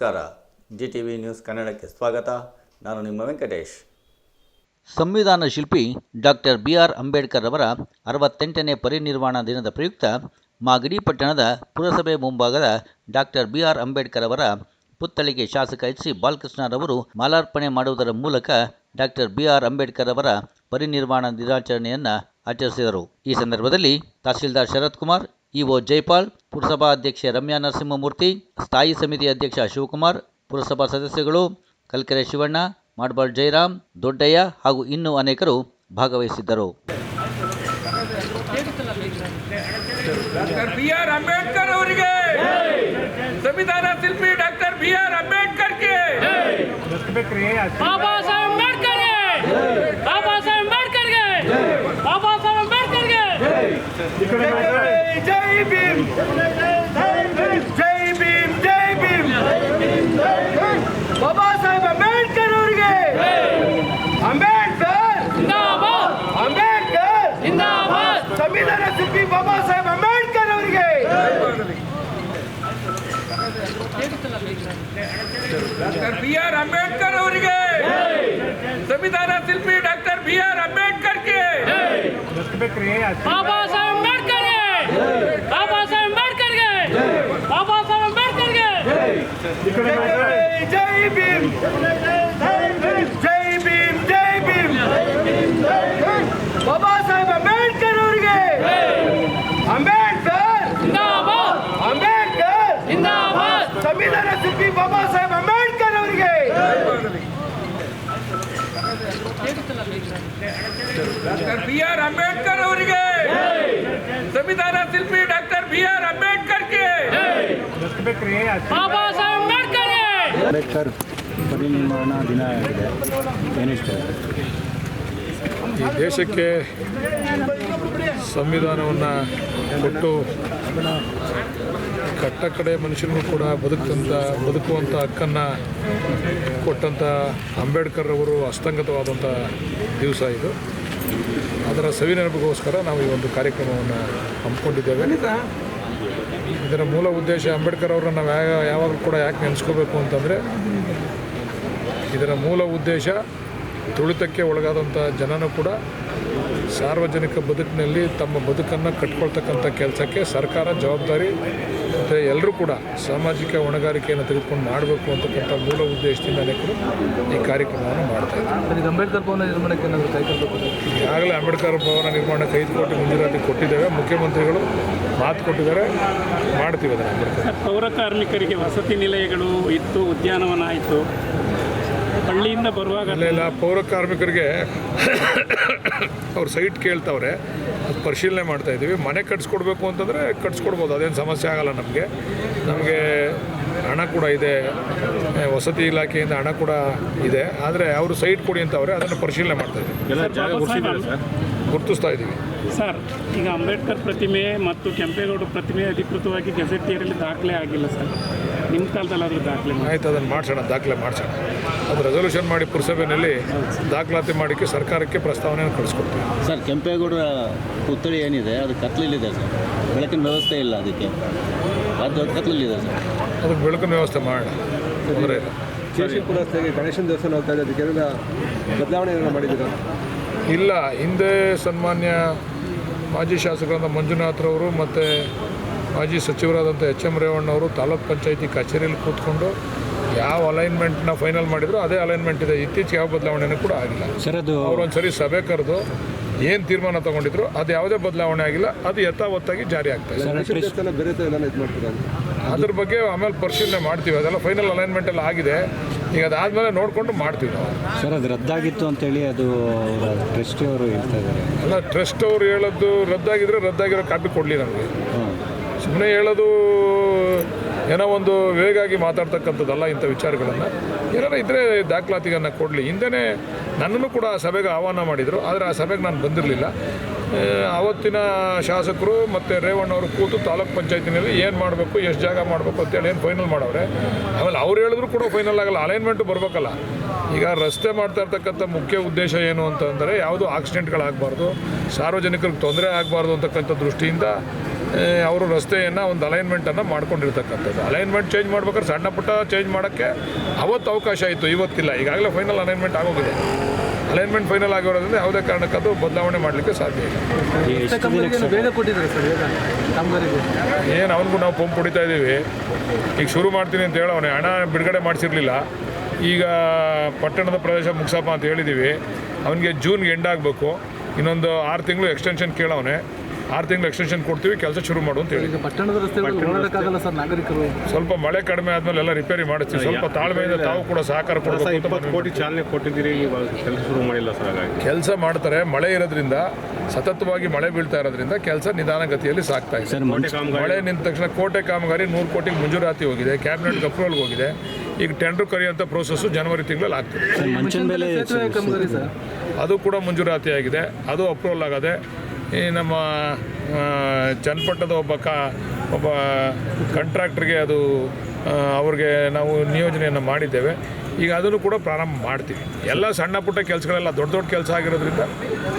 ನಮಸ್ಕಾರ. G T V news ಕನ್ನಡಕ್ಕೆ ಸ್ವಾಗತ. ನಾನು ನಿಮ್ಮ ವೆಂಕಟೇಶ್. ಸಂವಿಧಾನ ಶಿಲ್ಪಿ ಡಾಕ್ಟರ್ ಬಿ ಆರ್ ಅಂಬೇಡ್ಕರ್ ಅವರ ಅರವತ್ತೆಂಟನೇ ಪರಿನಿರ್ವಾಣ ದಿನದ ಪ್ರಯುಕ್ತ ಮಾಗಡಿ ಪಟ್ಟಣದ ಪುರಸಭೆ ಮುಂಭಾಗದ ಡಾಕ್ಟರ್ ಬಿ ಆರ್ ಅಂಬೇಡ್ಕರ್ ಅವರ ಪುತ್ಥಳಿಗೆ ಶಾಸಕ ಎಚ್ ಸಿ ಬಾಲಕೃಷ್ಣರವರು ಮಾಲಾರ್ಪಣೆ ಮಾಡುವುದರ ಮೂಲಕ ಡಾಕ್ಟರ್ ಬಿ ಆರ್ ಅಂಬೇಡ್ಕರ್ ಅವರ ಪರಿನಿರ್ವಾಣ ದಿನಾಚರಣೆಯನ್ನು ಆಚರಿಸಿದರು. ಈ ಸಂದರ್ಭದಲ್ಲಿ ತಹಸೀಲ್ದಾರ್ ಶರತ್ ಕುಮಾರ್ ಇಒ ಜೈಪಾಲ್ ಪುರಸಭಾ ಅಧ್ಯಕ್ಷೆ ರಮ್ಯಾ ನರಸಿಂಹಮೂರ್ತಿ ಸ್ಥಾಯಿ ಸಮಿತಿ ಅಧ್ಯಕ್ಷ ಶಿವಕುಮಾರ್ ಪುರಸಭಾ ಸದಸ್ಯಗಳು ಕಲ್ಕೆರೆ ಶಿವಣ್ಣ ಮಾಡ್ಬಾಳ್ ಜಯರಾಮ್ ದೊಡ್ಡಯ್ಯ ಹಾಗೂ ಇನ್ನೂ ಅನೇಕರು ಭಾಗವಹಿಸಿದ್ದರು. ಡಾಕ್ಟರ್ ಬಿ ಆರ್ ಅಂಬೇಡ್ಕರ್ ಅವರಿಗೆ ಸಂವಿಧಾನ ಶಿಲ್ಪಿ ಡಾಕ್ಟರ್ ಬಿ ಆರ್ ಅಂಬೇಡ್ಕರ್ಗೆ ಬಾಬಾ ಸಾಹೇಬ್ ಅಂಬೇಡ್ಕರ್ಗೆ ಬಾಬಾ ಸಾಹೇಬ್ ಅಂಬೇಡ್ಕರ್ಗೆ ಬಾಬಾ ಸಾಹೇಬ್ ಅಂಬೇಡ್ಕರ್ಗೆ. ಜೈ ಭೀಮ್ ಜೈ ಭೀಮ್ ಜೈ ಭೀಮ್ ಬಾಬಾ ಸಾಹೇಬ್ ಅಂಬೇಡ್ಕರ್ ಅವರಿಗೆ. ಅಂಬೇಡ್ಕರ್ ಜಿಂದಾಬಾದ್ ಅಂಬೇಡ್ಕರ್ ಜಿಂದಾಬಾದ್ ಸಂವಿಧಾನ ಶಿಲ್ಪಿ ಬಾಬಾ ಸಾಹೇಬ್ ಅಂಬೇಡ್ಕರ್ ಅವರಿಗೆ. ಡಾಕ್ಟರ್ ಬಿ ಆರ್ ಅಂಬೇಡ್ಕರ್ ಅವರಿಗೆ. ಸಂವಿಧಾನ ಶಿಲ್ಪಿ ಡಾಕ್ಟರ್ ಬಿ ಆರ್ ಅಂಬೇಡ್ಕರ್ಗೆ. ಬಾಬಾ ಸಾಹೇಬ್ ಅಂಬೇಡ್ಕರ್ಗೆ ಬಾಬಾ ಸಾಹೇಬ್ ಅಂಬೇಡ್ಕರ್ಗೆ ಬಾಬಾ ಸಾಹೇಬ್ ಅಂಬೇಡ್ಕರ್ಗೆ ಜೈ ಭೀಮ್ ಜೈ ಭೀಮ್ ಜೈ ಭೀಮ್ ಬಾಬಾ ಸಾಹೇಬ್ ಅಂಬೇಡ್ಕರ್ ಅವರಿಗೆ ಅಂಬೇಡ್ಕರ್ ಜಿಂದಾಬಾದ್ ಅಂಬೇಡ್ಕರ್ ಜಿಂದಾಬಾದ್ ಸಂವಿಧಾನ ಶಿಲ್ಪಿ ಬಾಬಾ ಸಾಹೇಬ್ ಅಂಬೇಡ್ಕರ್ ಅವರಿಗೆ ಡಾಕ್ಟರ್ ಬಿ ಆರ್ ಅಂಬೇಡ್ಕರ್ ಅವರಿಗೆ ಸಂವಿಧಾನ ಶಿಲ್ಪಿ ಡಾಕ್ಟರ್ ಬಿ ಆರ್ ಅಂಬೇಡ್ಕರ್ಗೆ ಬಾಬಾ ಸಾಹೇಬ್ ಅಂಬೇಡ್ಕರ್ಗೆ ಅಂಬೇಡ್ಕರ್ ಪರಿನಿರ್ಮಾಣ ದಿನ ಆಗಿದೆ. ಏನಿಷ್ಟ ಈ ದೇಶಕ್ಕೆ ಸಂವಿಧಾನವನ್ನು ಕೊಟ್ಟು ಕಟ್ಟ ಕಡೆ ಮನುಷ್ಯನಿಗೂ ಕೂಡ ಬದುಕಂತ ಬದುಕುವಂಥ ಹಕ್ಕನ್ನು ಕೊಟ್ಟಂಥ ಅಂಬೇಡ್ಕರ್ ಅವರು ಅಸ್ತಂಗತವಾದಂಥ ದಿವಸ ಇದು. ಅದರ ಸವಿನೆನಪಿಗೋಸ್ಕರ ನಾವು ಈ ಒಂದು ಕಾರ್ಯಕ್ರಮವನ್ನು ಹಮ್ಮಿಕೊಂಡಿದ್ದೇವೆ. ಇದರ ಮೂಲ ಉದ್ದೇಶ ಅಂಬೇಡ್ಕರ್ ಅವರನ್ನು ನಾವು ಯಾವ ಯಾವಾಗಲೂ ಕೂಡ ಯಾಕೆ ನೆನೆಸ್ಕೋಬೇಕು ಅಂತಂದರೆ, ಇದರ ಮೂಲ ಉದ್ದೇಶ ತುಳಿತಕ್ಕೆ ಒಳಗಾದಂಥ ಜನನೂ ಕೂಡ ಸಾರ್ವಜನಿಕ ಬದುಕಿನಲ್ಲಿ ತಮ್ಮ ಬದುಕನ್ನು ಕಟ್ಕೊಳ್ತಕ್ಕಂಥ ಕೆಲಸಕ್ಕೆ ಸರ್ಕಾರ ಜವಾಬ್ದಾರಿ ಮತ್ತು ಎಲ್ಲರೂ ಕೂಡ ಸಾಮಾಜಿಕ ಹೊಣೆಗಾರಿಕೆಯನ್ನು ತೆಗೆದುಕೊಂಡು ಮಾಡಬೇಕು ಅಂತಕ್ಕಂಥ ಮೂಲ ಉದ್ದೇಶದಿಂದ ಅನೇಕರು ಈ ಕಾರ್ಯಕ್ರಮವನ್ನು ಮಾಡ್ತಾ ಇದ್ದಾರೆ ಅಂಬೇಡ್ಕರ್ ಭವನ ನಿರ್ಮಾಣಕ್ಕೆ ಏನಾದರೂ ಕೈಗೊಳ್ಳಬೇಕು ಈಗಾಗಲೇ ಅಂಬೇಡ್ಕರ್ ಭವನ ನಿರ್ಮಾಣಕ್ಕೆ ಐದು ಕೋಟಿ ಮಂಜೂರಾತಿ ಕೊಟ್ಟಿದ್ದೇವೆ. ಮುಖ್ಯಮಂತ್ರಿಗಳು ಮಾತು ಕೊಟ್ಟಿದ್ದಾರೆ. ಮಾಡ್ತೀವಿ ಅದನ್ನು ಪೌರ ಕಾರ್ಮಿಕರಿಗೆ ವಸತಿ ನಿಲಯಗಳು ಇತ್ತು ಉದ್ಯಾನವನ ಆಯಿತು. ಹಳ್ಳಿಯಿಂದ ಬರುವಾಗ ಅಲ್ಲೆಲ್ಲ ಪೌರ ಕಾರ್ಮಿಕರಿಗೆ ಅವ್ರು ಸೈಟ್ ಕೇಳ್ತಾವ್ರೆ. ಅದು ಪರಿಶೀಲನೆ ಮಾಡ್ತಾ ಇದ್ದೀವಿ. ಮನೆ ಕಟ್ಸ್ಕೊಡ್ಬೇಕು ಅಂತಂದರೆ ಕಟ್ಸ್ಕೊಡ್ಬೋದು. ಅದೇನು ಸಮಸ್ಯೆ ಆಗಲ್ಲ ನಮಗೆ. ನಮಗೆ ಹಣ ಕೂಡ ಇದೆ. ವಸತಿ ಇಲಾಖೆಯಿಂದ ಹಣ ಕೂಡ ಇದೆ. ಆದರೆ ಅವರು ಸೈಟ್ ಕೊಡಿ ಅಂತವ್ರೆ. ಅದನ್ನು ಪರಿಶೀಲನೆ ಮಾಡ್ತಾ ಇದ್ದೀವಿ. ಗುರ್ತಿಸ್ತಾ ಇದ್ದೀವಿ. ಸರ್ ಈಗ ಅಂಬೇಡ್ಕರ್ ಪ್ರತಿಮೆ ಮತ್ತು ಕೆಂಪೇಗೌಡ ಪ್ರತಿಮೆ ಅಧಿಕೃತವಾಗಿ ಗೆಜೆಟಿಯರಲ್ಲಿ ದಾಖಲೆ ಆಗಿಲ್ಲ ಸರ್. ನಿಮ್ಮ ಕಾಲದಲ್ಲಾದರೂ ದಾಖಲೆ ಮಾಡಿ. ಆಯ್ತು ಅದನ್ನು ಮಾಡಿಸೋಣ ದಾಖಲೆ ಮಾಡಿಸೋಣ. ಅದು ರೆಸೊಲ್ಯೂಷನ್ ಮಾಡಿ ಪುರಸಭೆಯಲ್ಲಿ ದಾಖಲಾತಿ ಮಾಡಿಕ್ಕೆ ಸರ್ಕಾರಕ್ಕೆ ಪ್ರಸ್ತಾವನೆಯನ್ನು ಕಳಿಸ್ಕೊಡ್ತೀವಿ. ಸರ್ ಕೆಂಪೇಗೌಡರ ಪುತ್ಥಳಿ ಏನಿದೆ ಅದು ಕತ್ಲಲ್ಲಿದೆ ಸರ್. ಬೆಳಕಿನ ವ್ಯವಸ್ಥೆ ಇಲ್ಲ ಅದಕ್ಕೆ. ಅದು ಕತ್ಲಲ್ಲಿದೆ ಸರ್. ಅದಕ್ಕೆ ಬೆಳಕಿನ ವ್ಯವಸ್ಥೆ ಮಾಡೋಣ. ತೊಂದರೆ ಇಲ್ಲ. ರಸ್ತೆಗೆ ಗಣೇಶನ ದೇವಸ್ಥಾನ ಹೋಗ್ತಾ ಇದೆ ಅದಕ್ಕೆ ಏನಾರ ಬದಲಾವಣೆ ಏನಾರ ಮಾಡಿದ್ದೀರಾ? ಇಲ್ಲ ಹಿಂದೆ ಸನ್ಮಾನ್ಯ ಮಾಜಿ ಶಾಸಕರಾದ ಮಂಜುನಾಥ್ರವರು ಮತ್ತು ಮಾಜಿ ಸಚಿವರಾದಂಥ ಎಚ್ ಎಂ ರೇವಣ್ಣವರು ತಾಲೂಕ್ ಪಂಚಾಯಿತಿ ಕಚೇರಿಯಲ್ಲಿ ಕೂತ್ಕೊಂಡು ಯಾವ ಅಲೈನ್ಮೆಂಟ್ನ ಫೈನಲ್ ಮಾಡಿದ್ರು ಅದೇ ಅಲೈನ್ಮೆಂಟ್ ಇದೆ. ಇತ್ತೀಚೆಗೆ ಯಾವ ಬದಲಾವಣೆನೂ ಕೂಡ ಆಗಿಲ್ಲ. ಸರ್ ಅದು ಅವ್ರು ಒಂದ್ಸರಿ ಸಭೆ ಕರೆದು ಏನು ತೀರ್ಮಾನ ತಗೊಂಡಿದ್ರು ಅದು ಯಾವುದೇ ಬದಲಾವಣೆ ಆಗಿಲ್ಲ. ಅದು ಯಥಾವತ್ತಾಗಿ ಜಾರಿ ಆಗ್ತಾ ಇದೆ. ಗಣೇಶನ ದೇವಸ್ಥಾನ ಬೇರೆ ಎಲ್ಲ ಇದು ಮಾಡ್ತೀರಾ ಅದ್ರ ಬಗ್ಗೆ ಆಮೇಲೆ ಪರಿಶೀಲನೆ ಮಾಡ್ತೀವಿ. ಅದೆಲ್ಲ ಫೈನಲ್ ಅಲೈನ್ಮೆಂಟ್ ಎಲ್ಲ ಆಗಿದೆ. ಈಗ ಅದಾದಮೇಲೆ ನೋಡಿಕೊಂಡು ಮಾಡ್ತೀವಿ ನಾವು. ಸರ್ ಅದು ರದ್ದಾಗಿತ್ತು ಅಂತೇಳಿ ಅದು ಟ್ರಸ್ಟ್ ಅವರು ಹೇಳ್ತಾ ಇದ್ದಾರೆ. ಅಲ್ಲ ಟ್ರಸ್ಟ್ ಅವ್ರು ಹೇಳೋದು ರದ್ದಾಗಿದ್ರೆ ರದ್ದಾಗಿರೋ ಕಾಪಿ ಕೊಡಲಿ ನಮಗೆ. ಸುಮ್ಮನೆ ಹೇಳೋದು ಏನೋ ಒಂದು ವೇಗಾಗಿ ಮಾತಾಡ್ತಕ್ಕಂಥದ್ದಲ್ಲ ಇಂಥ ವಿಚಾರಗಳನ್ನು. ಏನಾರ ಇದ್ದರೆ ದಾಖಲಾತಿಗಳನ್ನು ಕೊಡಲಿ. ಹಿಂದೆ ನನ್ನನ್ನು ಕೂಡ ಆ ಸಭೆಗೆ ಆಹ್ವಾನ ಮಾಡಿದರು. ಆದರೆ ಆ ಸಭೆಗೆ ನಾನು ಬಂದಿರಲಿಲ್ಲ. ಅವತ್ತಿನ ಶಾಸಕರು ಮತ್ತು ರೇವಣ್ಣವರು ಕೂತು ತಾಲೂಕ್ ಪಂಚಾಯತಿನಲ್ಲಿ ಏನು ಮಾಡಬೇಕು, ಎಷ್ಟು ಜಾಗ ಮಾಡಬೇಕು ಅಂತೇಳಿ ಏನು ಫೈನಲ್ ಮಾಡವ್ರೆ? ಆಮೇಲೆ ಅವ್ರು ಹೇಳಿದ್ರು ಕೂಡ ಫೈನಲ್ ಆಗಲ್ಲ ಅಲೈನ್ಮೆಂಟು ಬರಬೇಕಲ್ಲ. ಈಗ ರಸ್ತೆ ಮಾಡ್ತಾ ಇರ್ತಕ್ಕಂಥ ಮುಖ್ಯ ಉದ್ದೇಶ ಏನು ಅಂತಂದರೆ ಯಾವುದು ಆಕ್ಸಿಡೆಂಟ್ಗಳಾಗಬಾರ್ದು ಸಾರ್ವಜನಿಕರಿಗೆ ತೊಂದರೆ ಆಗಬಾರ್ದು ಅಂತಕ್ಕಂಥ ದೃಷ್ಟಿಯಿಂದ ಅವರು ರಸ್ತೆಯನ್ನು ಒಂದು ಅಲೈನ್ಮೆಂಟನ್ನು ಮಾಡ್ಕೊಂಡಿರ್ತಕ್ಕಂಥದ್ದು. ಅಲೈನ್ಮೆಂಟ್ ಚೇಂಜ್ ಮಾಡ್ಬೇಕಾದ್ರೆ ಸಣ್ಣ ಪುಟ್ಟ ಚೇಂಜ್ ಮಾಡೋಕ್ಕೆ ಅವತ್ತು ಅವಕಾಶ ಇತ್ತು ಇವತ್ತಿಲ್ಲ. ಈಗಾಗಲೇ ಫೈನಲ್ ಅಲೈನ್ಮೆಂಟ್ ಆಗೋಗಿದೆ. ಅಲೈನ್ಮೆಂಟ್ ಫೈನಲ್ ಆಗಿರೋದ್ರಿಂದ ಯಾವುದೇ ಕಾರಣಕ್ಕದು ಬದಲಾವಣೆ ಮಾಡಲಿಕ್ಕೆ ಸಾಧ್ಯ ಇಲ್ಲ. ಏನು ಅವನಿಗೂ ನಾವು ಪಂಪ್ ಹೊಡಿತಾ ಇದ್ದೀವಿ ಈಗ ಶುರು ಮಾಡ್ತೀನಿ ಅಂತ ಹೇಳಿ ಅವನೇ. ಹಣ ಬಿಡುಗಡೆ ಮಾಡಿಸಿರಲಿಲ್ಲ. ಈಗ ಪಟ್ಟಣದ ಪ್ರದೇಶ ಮುಗಿಸಪ್ಪ ಅಂತ ಹೇಳಿದ್ದೀವಿ ಅವನಿಗೆ ಜೂನ್ಗೆ ಎಂಡ್ ಆಗಬೇಕು. ಇನ್ನೊಂದು ಆರು ತಿಂಗಳು ಎಕ್ಸ್ಟೆನ್ಷನ್ ಕೇಳವನೆ ಆರು ತಿಂಗಳು ಎಕ್ಸ್ಟೆನ್ಷನ್ ಕೊಡ್ತೀವಿ ಕೆಲಸ ಶುರು ಮಾಡು ಅಂತ ಹೇಳಿ. ಈಗ ಪಟ್ಟಣದ ರಸ್ತೆಗಳಲ್ಲಿ ಸರ್ ನಾಗರಿಕರು. ಸ್ವಲ್ಪ ಮಳೆ ಕಡಿಮೆ ಆದಮೇಲೆ ಎಲ್ಲ ರಿಪೇರಿ ಮಾಡ್ತೀವಿ ಸ್ವಲ್ಪ ತಾಳ್ಮೆಯಿಂದ ತಾವು ಕೂಡ ಸಹಕಾರ ಕೊಡಬೇಕು ಕೋಟಿ ಚಾಲನೆ ಕೊಟ್ಟಿದ್ದೀರಿ ಇವಾಗ ಕೆಲಸ ಶುರು ಮಾಡಿಲ್ಲ ಸರ್ ಹಾಗಾಗಿ. ಕೆಲಸ ಮಾಡ್ತಾರೆ ಮಳೆ ಇರೋದ್ರಿಂದ ಸತತವಾಗಿ ಮಳೆ ಬೀಳ್ತಾ ಇರೋದ್ರಿಂದ ಕೆಲಸ ನಿಧಾನಗತಿಯಲ್ಲಿ ಸಾಕ್ತಾ ಇದೆ. ಕೋಟೆ ಮಳೆ ನಿಂತ ತಕ್ಷಣ ಕೋಟೆ ಕಾಮಗಾರಿ ನೂರು ಕೋಟಿಗೆ ಮಂಜೂರಾತಿ ಹೋಗಿದೆ ಕ್ಯಾಬಿನೆಟ್ ಅಪ್ರೂವಲ್ ಹೋಗಿದೆ. ಈಗ ಟೆಂಡರ್ ಕರೆಯುವಂಥ ಪ್ರೋಸೆಸ್ಸು ಜನವರಿ ತಿಂಗಳಲ್ಲಿ ಆಗ್ತದೆ. ಮಂಚನ ಮೇಲೆ ಸೇತುವೆ ಕಾಮಗಾರಿ ಸರ್. ಅದು ಕೂಡ ಮಂಜೂರಾತಿ ಆಗಿದೆ ಅದು ಅಪ್ರೂವಲ್ ಆಗದೆ ಈ ನಮ್ಮ ಚನ್ನಪಟ್ಟದ ಒಬ್ಬ ಕ, ಒಬ್ಬ ಕಾಂಟ್ರಾಕ್ಟ್ರಿಗೆ ಅದು ಅವ್ರಿಗೆ ನಾವು ನಿಯೋಜನೆಯನ್ನು ಮಾಡಿದ್ದೇವೆ. ಈಗ ಅದನ್ನು ಕೂಡ ಪ್ರಾರಂಭ ಮಾಡ್ತೀವಿ. ಎಲ್ಲ ಸಣ್ಣ ಪುಟ್ಟ ಕೆಲಸಗಳೆಲ್ಲ ದೊಡ್ಡ ದೊಡ್ಡ ಕೆಲಸ ಆಗಿರೋದ್ರಿಂದ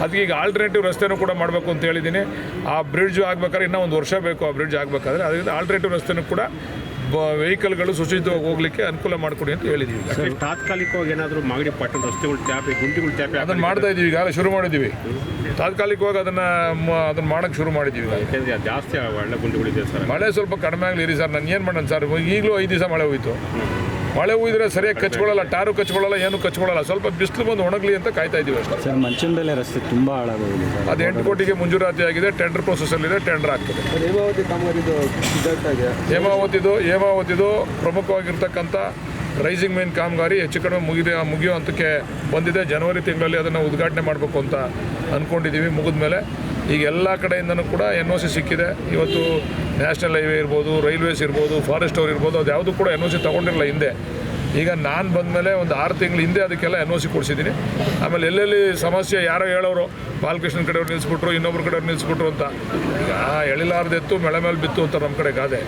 ಅದಕ್ಕೆ ಈಗ ಆಲ್ಟರ್ನೇಟಿವ್ ರಸ್ತೆನೂ ಕೂಡ ಮಾಡಬೇಕು ಅಂತ ಹೇಳಿದ್ದೀನಿ. ಆ ಬ್ರಿಡ್ಜ್ ಆಗ್ಬೇಕಾದ್ರೆ ಇನ್ನೂ ಒಂದು ವರ್ಷ ಬೇಕು ಆ ಬ್ರಿಡ್ಜ್ ಆಗಬೇಕಾದ್ರೆ. ಅದರಿಂದ ಆಲ್ಟರ್ನೇಟಿವ್ ರಸ್ತೆನೂ ಕೂಡ ವೆಹಿಕಲ್ಗಳು ಸುಚಿತವಾಗಿ ಹೋಗ್ಲಿಕ್ಕೆ ಅನುಕೂಲ ಮಾಡಿಕೊಡಿ ಅಂತ ಹೇಳಿದ್ದೀವಿ ಈಗ ತಾತ್ಕಾಲಿಕವಾಗಿ ಏನಾದರೂ ಮಾಗಡಿ ಪಟ್ಟಣ ರಸ್ತೆಗಳು ತ್ಯಾಪೆ ಗುಂಡಿಗಳು ತ್ಯಾಪೆ ಅದನ್ನು ಮಾಡ್ತಾ ಇದ್ದೀವಿ ಈಗಾಗಲೇ ಶುರು ಮಾಡಿದ್ದೀವಿ. ತಾತ್ಕಾಲಿಕವಾಗಿ ಅದನ್ನು ಅದನ್ನು ಮಾಡೋಕ್ಕೆ ಶುರು ಮಾಡಿದ್ದೀವಿ ಈಗ. ಯಾಕೆಂದ್ರೆ ಜಾಸ್ತಿ ಒಳ್ಳೆ ಗುಂಡಿಗಳಿದೆ ಸರ್. ಮಳೆ ಸ್ವಲ್ಪ ಕಡಿಮೆ ಆಗಲಿ ಸರ್ ನಾನು ಏನು ಮಾಡೋಣ ಸರ್ ಈಗಲೂ ಐದು ದಿವಸ ಮಳೆ ಹೋಯಿತು. ಮಳೆ ಹೂಯಿದ್ರೆ ಸರಿಯಾಗಿ ಕಚ್ಕೊಳ್ಳಲ್ಲ ಟಾರು ಕಚ್ಕೊಳ್ಳಲ್ಲ ಏನು ಕಚ್ಕೊಳ್ಳಲ್ಲ ಸ್ವಲ್ಪ ಬಿಸಿಲು ಬಂದು ಒಣಗಲಿ ಅಂತ ಕಾಯ್ತಾ ಇದ್ದೀವಿ ಅಷ್ಟೇ. ಸರ್ ಮಂಚನ ಬೆಲೆ ರಸ್ತೆ ತುಂಬ ಹಾಳಾಗೋಗಿದೆ ಸರ್. ಅದು ಎಂಟು ಕೋಟಿಗೆ ಮಂಜೂರಾತಿ ಆಗಿದೆ ಟೆಂಡರ್ ಪ್ರೊಸೆಸಲ್ಲಿದೆ ಟೆಂಡರ್ ಆಗ್ತದೆ. ಹೇಮಾವತಿ ಕಾಮಗಾರಿದು ಸಿದ್ಧಾರ್ಥಾಗೆ ಹೇಮಾವತಿದು ಹೇಮಾವತಿದು ಪ್ರಮುಖವಾಗಿರ್ತಕ್ಕಂಥ ರೈಸಿಂಗ್ ಮೇನ್ ಕಾಮಗಾರಿ ಹೆಚ್ಚು ಕಡಿಮೆ ಮುಗಿದೆ ಮುಗಿಯೋ ಹಂತಕ್ಕೆ ಬಂದಿದೆ. ಜನವರಿ ತಿಂಗಳಲ್ಲಿ ಅದನ್ನು ಉದ್ಘಾಟನೆ ಮಾಡಬೇಕು ಅಂತ ಅಂದ್ಕೊಂಡಿದ್ದೀವಿ ಮುಗಿದ ಮೇಲೆ ಈಗ ಎಲ್ಲ ಕಡೆಯಿಂದನೂ ಕೂಡ ಎನ್ ಒ ಸಿ ಸಿಕ್ಕಿದೆ. ಇವತ್ತು ನ್ಯಾಷನಲ್ ಹೈವೇ ಇರ್ಬೋದು ರೈಲ್ವೇಸ್ ಇರ್ಬೋದು ಫಾರೆಸ್ಟ್ ಅವ್ರು ಇರ್ಬೋದು, ಅದು ಯಾವುದೂ ಕೂಡ ಎನ್ ಒ ಸಿ ತೊಗೊಂಡಿರಲ್ಲ ಹಿಂದೆ. ಈಗ ನಾನು ಬಂದ ಮೇಲೆ ಒಂದು ಆರು ತಿಂಗಳ ಹಿಂದೆ ಅದಕ್ಕೆಲ್ಲ ಎನ್ ಒ ಸಿ ಕೊಡಿಸಿದ್ದೀನಿ. ಆಮೇಲೆ ಎಲ್ಲೆಲ್ಲಿ ಸಮಸ್ಯೆ ಯಾರೋ ಹೇಳೋರು ಬಾಲಕೃಷ್ಣನ ಕಡೆಯವ್ರು ನಿಲ್ಲಿಸ್ಬಿಟ್ರು ಇನ್ನೊಬ್ರ ಕಡೆಯವ್ರು ನಿಲ್ಲಿಸ್ಬಿಟ್ರು ಅಂತ. ಈಗ ಎಳಿಲಾರ್ದೆತ್ತು ಮಳೆ ಮೇಲೆ ಬಿತ್ತು ಅಂತ ನಮ್ಮ ಕಡೆ ಗಾದೆ.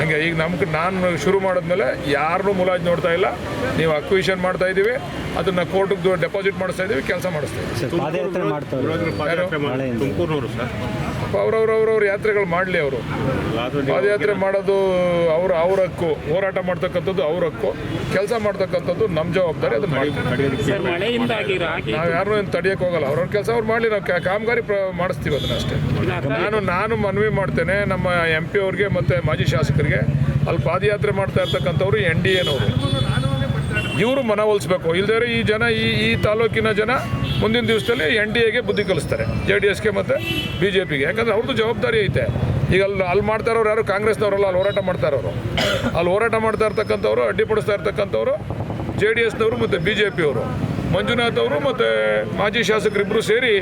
ಹಂಗೆ ಈಗ ನಮ್ಮ ಕಡೆ ನಾನು ಶುರು ಮಾಡಿದ್ಮೇಲೆ ಯಾರನ್ನೂ ಮುಲಾಜ್ ನೋಡ್ತಾ ಇಲ್ಲ. ನೀವು ಅಕ್ವಿಷನ್ ಮಾಡ್ತಾ ಇದ್ದೀವಿ ಅದನ್ನು ಕೋರ್ಟಿಗೆ ಡೆಪಾಸಿಟ್ ಮಾಡಿಸ್ತಾ ಇದ್ದೀವಿ ಕೆಲಸ ಮಾಡಿಸ್ತಾ ಇದ್ದೀವಿ ಸರ್. ಸರ್ ಅವ್ರವ್ರವ್ರವ್ರ ಯಾತ್ರೆಗಳು ಮಾಡಲಿ ಅವರು. ಪಾದಯಾತ್ರೆ ಮಾಡೋದು ಅವ್ರ ಅವ್ರ ಹಕ್ಕು. ಹೋರಾಟ ಮಾಡ್ತಕ್ಕಂಥದ್ದು ಅವ್ರ ಹಕ್ಕು. ಕೆಲಸ ಮಾಡ್ತಕ್ಕಂಥದ್ದು ನಮ್ಮ ಜವಾಬ್ದಾರಿ ಅದು ನಾವು ಯಾರು ಏನು ತಡಿಯೋಕೆ ಹೋಗಲ್ಲ. ಅವ್ರವ್ರ ಕೆಲಸ ಅವ್ರು ಮಾಡಲಿ ನಾವು ಕಾಮಗಾರಿ ಪ್ರ ಮಾಡಿಸ್ತೀವಿ ಅದನ್ನ ಅಷ್ಟೇ. ನಾನು ನಾನು ಮನವಿ ಮಾಡ್ತೇನೆ ನಮ್ಮ ಎಂ ಪಿ ಅವ್ರಿಗೆ ಮತ್ತು ಮಾಜಿ ಶಾಸಕರಿಗೆ. ಅಲ್ಲಿ ಪಾದಯಾತ್ರೆ ಮಾಡ್ತಾ ಇರ್ತಕ್ಕಂಥವ್ರು ಎನ್ ಡಿ ಎನವರು ಇವರು ಮನವೊಲಿಸ್ಬೇಕು ಇಲ್ದೇ ಈ ಜನ, ಈ ಈ ತಾಲೂಕಿನ ಜನ ಮುಂದಿನ ದಿವಸದಲ್ಲಿ ಎನ್ ಡಿ ಎಗೆ ಬುದ್ಧಿ ಕಲಿಸ್ತಾರೆ. ಜೆ ಡಿ ಎಸ್ಗೆ ಮತ್ತು ಬಿ ಜೆ ಪಿಗೆ. ಯಾಕಂದ್ರೆ ಅವ್ರದ್ದು ಜವಾಬ್ದಾರಿ ಐತೆ. ಈಗ ಅಲ್ಲಿ ಅಲ್ಲಿ ಮಾಡ್ತಾ ಇರೋರು ಯಾರು? ಕಾಂಗ್ರೆಸ್ನವರಲ್ಲ, ಅಲ್ಲಿ ಹೋರಾಟ ಮಾಡ್ತಾ ಇರೋರು. ಅಲ್ಲಿ ಹೋರಾಟ ಮಾಡ್ತಾ ಇರ್ತಕ್ಕಂಥವ್ರು, ಅಡ್ಡಿಪಡಿಸ್ತಾ ಇರ್ತಕ್ಕಂಥವ್ರು ಜೆ ಡಿ ಎಸ್ನವರು ಮತ್ತು ಬಿ ಜೆ ಪಿಯವರು. ಮಂಜುನಾಥ್ ಅವರು ಮತ್ತು ಮಾಜಿ ಶಾಸಕರಿಬ್ಬರು ಸೇರಿ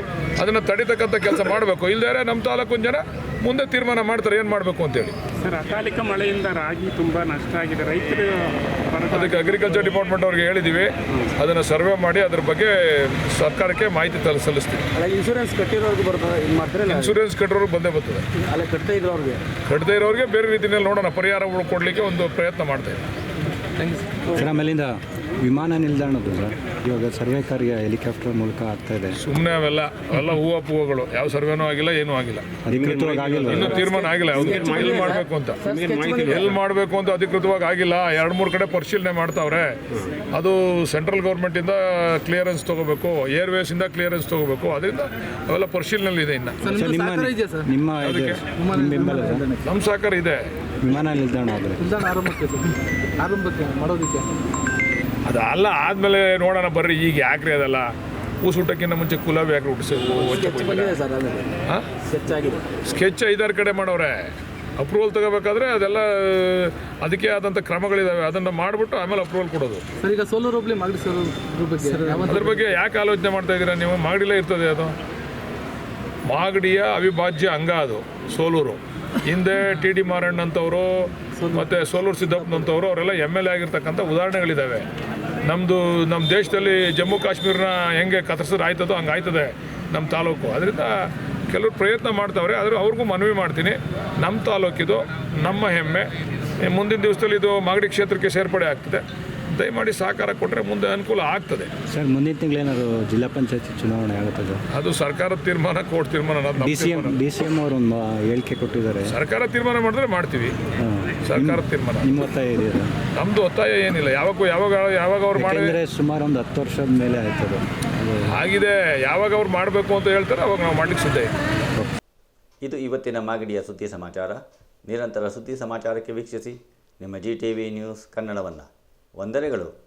ಅದನ್ನು ತಡಿತಕ್ಕಂಥ ಕೆಲಸ ಮಾಡಬೇಕು. ಇಲ್ಲದೇ ನಮ್ಮ ತಾಲೂಕಿನ ಜನ ಮುಂದೆ ತೀರ್ಮಾನ ಮಾಡ್ತಾರೆ ಏನು ಮಾಡಬೇಕು ಅಂತೇಳಿ. ಸರ್ ಅಕಾಲಿಕ ಮಳೆಯಿಂದ ರಾಗಿ ತುಂಬ ನಷ್ಟ ಆಗಿದೆ. ರೈತರು ಅದಕ್ಕೆ ಅಗ್ರಿಕಲ್ಚರ್ ಡಿಪಾರ್ಟ್ಮೆಂಟ್ ಅವ್ರಿಗೆ ಹೇಳಿದ್ದೀವಿ ಅದನ್ನು ಸರ್ವೆ ಮಾಡಿ ಅದ್ರ ಬಗ್ಗೆ ಸರ್ಕಾರಕ್ಕೆ ಮಾಹಿತಿ ತಲೆ ಸಲ್ಲಿಸ್ತೀವಿ. ಇನ್ಶೂರೆನ್ಸ್ ಕಟ್ಟಿರೋರ್ಗೆ ಬರ್ತದೆ? ಇದು ಮಾಡ್ತಾರೆ ಇನ್ಶೂರೆನ್ಸ್ ಕಟ್ಟೋರಿಗೆ ಬಂದೇ ಬರ್ತದೆ. ಅಲ್ಲ ಕಟ್ಟದೇ ಇರೋರಿಗೆ ಕಟ್ಟದೇ ಇರೋರಿಗೆ ಬೇರೆ ರೀತಿಯಲ್ಲಿ ನೋಡೋಣ. ಪರಿಹಾರ ಕೊಡಲಿಕ್ಕೆ ಒಂದು ಪ್ರಯತ್ನ ಮಾಡ್ತಾ ಇದ್ದೀವಿ. ಸರ್ ಆಮೇಲಿಂದ ವಿಮಾನ ನಿಲ್ದಾಣದ್ದು ಸರ್ ಇವಾಗ ಸರ್ವೆ ಕಾರ್ಯ ಹೆಲಿಕಾಪ್ಟರ್ ಮೂಲಕ ಆಗ್ತಾ ಇದೆ. ಸುಮ್ಮನೆ ಅವೆಲ್ಲ ಅವೆಲ್ಲ ಹೂವು ಪೂವುಗಳು ಯಾವ ಸರ್ವೆನೂ ಆಗಿಲ್ಲ ಏನೂ ಆಗಿಲ್ಲ. ಅಧಿಕೃತವಾಗಿ ಆಗಿಲ್ಲ ಇನ್ನೂ ತೀರ್ಮಾನ ಆಗಿಲ್ಲ. ಎಲ್ಲಿ ಮಾಡಬೇಕು ಅಂತ. ಎಲ್ಲಿ ಮಾಡಬೇಕು ಅಂತ ಅಧಿಕೃತವಾಗಿ ಆಗಿಲ್ಲ. ಎರಡು ಮೂರು ಕಡೆ ಪರಿಶೀಲನೆ ಮಾಡ್ತಾವ್ರೆ. ಅದು ಸೆಂಟ್ರಲ್ ಗೌರ್ಮೆಂಟಿಂದ ಕ್ಲಿಯರೆನ್ಸ್ ತೊಗೋಬೇಕು ಏರ್ವೇಸಿಂದ ಕ್ಲಿಯರೆನ್ಸ್ ತಗೋಬೇಕು. ಅದರಿಂದ ಅವೆಲ್ಲ ಪರಿಶೀಲನೆಯಲ್ಲಿ ಇದೆ ಇನ್ನು. ನಿಮ್ಮ ನಿಮ್ಮ ಇದು ನಿಮ್ಮ ಬೆಂಬಲ ನಮ್ಮ ಸಹಕಾರ ಇದೆ. ವಿಮಾನ ನಿಲ್ದಾಣ ಆದರೆ ನಿಲ್ದಾಣ ಆರಂಭಕ್ಕೆ ಸರ್. ಆರಂಭಕ್ಕೆ ಮಾಡೋದಕ್ಕೆ ಅದಲ್ಲ ಆದಮೇಲೆ ನೋಡೋಣ ಬರ್ರಿ. ಈಗ ಯಾಕ್ರಿ ಅದೆಲ್ಲ? ಊಟಕ್ಕಿಂತ ಮುಂಚೆ ಕುಲಾಬಿ ಯಾಕೆ ಹಾಂ? ಹೆಚ್ಚಾಗಿದೆ ಸ್ಕೆಚ್ ಐದಾರು ಕಡೆ ಮಾಡೋರೆ. ಅಪ್ರೂವಲ್ ತಗೋಬೇಕಾದ್ರೆ ಅದೆಲ್ಲ ಅದಕ್ಕೆ ಆದಂಥ ಕ್ರಮಗಳಿದಾವೆ. ಅದನ್ನು ಮಾಡಿಬಿಟ್ಟು ಆಮೇಲೆ ಅಪ್ರೂವಲ್ ಕೊಡೋದು. ಸರ್ ಈಗ ಸೋಲರ್ ಹೋಬ್ಳಿ ಅದ್ರ ಬಗ್ಗೆ ಯಾವ- ಅದ್ರ ಬಗ್ಗೆ ಯಾಕೆ ಆಲೋಚನೆ ಮಾಡ್ತಾ ಇದ್ದೀರಾ ನೀವು? ಮಾಗಡಿಲೇ ಇರ್ತದೆ ಅದು. ಮಾಗಡಿಯ ಅವಿಭಾಜ್ಯ ಅಂಗ ಅದು ಸೋಲೂರು. ಹಿಂದೆ ಟಿ ಡಿ ಮಾರಣ್ಣ ಅಂತವರು ಮತ್ತು ಸೋಲೂರು ಸಿದ್ದಪ್ಪನಂತವರು ಅವರೆಲ್ಲ ಎಂ ಎಲ್ ಎ ಆಗಿರ್ತಕ್ಕಂಥ ಉದಾಹರಣೆಗಳಿದ್ದಾವೆ ನಮ್ಮದು ನಮ್ಮ ದೇಶದಲ್ಲಿ ಜಮ್ಮು ಕಾಶ್ಮೀರನ ಹೆಂಗೆ ಕತ್ತರಿಸಿದ್ರೆ ಆಯ್ತದೋ ಹಂಗೆ ಆಯ್ತದೆ ನಮ್ಮ ತಾಲೂಕು. ಅದರಿಂದ ಕೆಲವರು ಪ್ರಯತ್ನ ಮಾಡ್ತಾವ್ರೆ ಆದರೆ ಅವ್ರಿಗೂ ಮನವಿ ಮಾಡ್ತೀನಿ. ನಮ್ಮ ತಾಲೂಕಿದು ನಮ್ಮ ಹೆಮ್ಮೆ. ಈ ಮುಂದಿನ ದಿವಸದಲ್ಲಿ ಇದು ಮಾಗಡಿ ಕ್ಷೇತ್ರಕ್ಕೆ ಸೇರ್ಪಡೆ ಆಗ್ತದೆ. ದಯಮಾಡಿ ಸಹಕಾರ ಕೊಟ್ಟರೆ ಮುಂದೆ ಅನುಕೂಲ ಆಗ್ತದೆ. ಸರ್ ಮುಂದಿನ ತಿಂಗಳೇನಾದ್ರು ಜಿಲ್ಲಾ ಪಂಚಾಯತ್ ಚುನಾವಣೆ ಆಗುತ್ತೆ ಅದು ಸರ್ಕಾರದ ತೀರ್ಮಾನ ಕೋರ್ಟ್ ತೀರ್ಮಾನ ಅನ್ನೋದು ನಮ್ಮ ಡಿ ಸಿ ಎಂ ತೀರ್ಮಾನ. ಡಿ ಸಿ ಎಂ ಅವರು ಒಂದು ಹೇಳಿಕೆ ಕೊಟ್ಟಿದ್ದಾರೆ. ಸರ್ಕಾರ ತೀರ್ಮಾನ ಮಾಡಿದ್ರೆ ಮಾಡ್ತೀವಿ. ಸರ್ಕಾರ ತೀರ್ಮಾನ. ನಿಮ್ಮ ಒತ್ತಾಯ ಏರಿಯಾ ಸರ್ ನಮ್ದು ಒತ್ತಾಯ ಏನಿಲ್ಲ. ಯಾವಾಗ ಯಾವಾಗ ಯಾವಾಗ ಅವ್ರು ಮಾಡಿ ಯಾಕೆಂದರೆ ಸುಮಾರು ಒಂದು ಹತ್ತು ವರ್ಷದ ಮೇಲೆ ಆಯ್ತದೆ ಅದು. ಆಗಿದೆ. ಯಾವಾಗ ಅವ್ರು ಮಾಡಬೇಕು ಅಂತ ಹೇಳ್ತಾರೆ ಅವಾಗ ನಾವು ಮಾಡ್ಲಿಕ್ಕೆ ಸಿದ್ಧ ಇದ್ದೀವಿ ಇದು ಇವತ್ತಿನ ಮಾಗಡಿಯ ಸುದ್ದಿ ಸಮಾಚಾರ. ನಿರಂತರ ಸುದ್ದಿ ಸಮಾಚಾರಕ್ಕೆ ವೀಕ್ಷಿಸಿ. ನಿಮ್ಮ ಜಿ ಟಿ ವಿ ನ್ಯೂಸ್ ಕನ್ನಡವನ್ನು. ವಂದನೆಗಳು.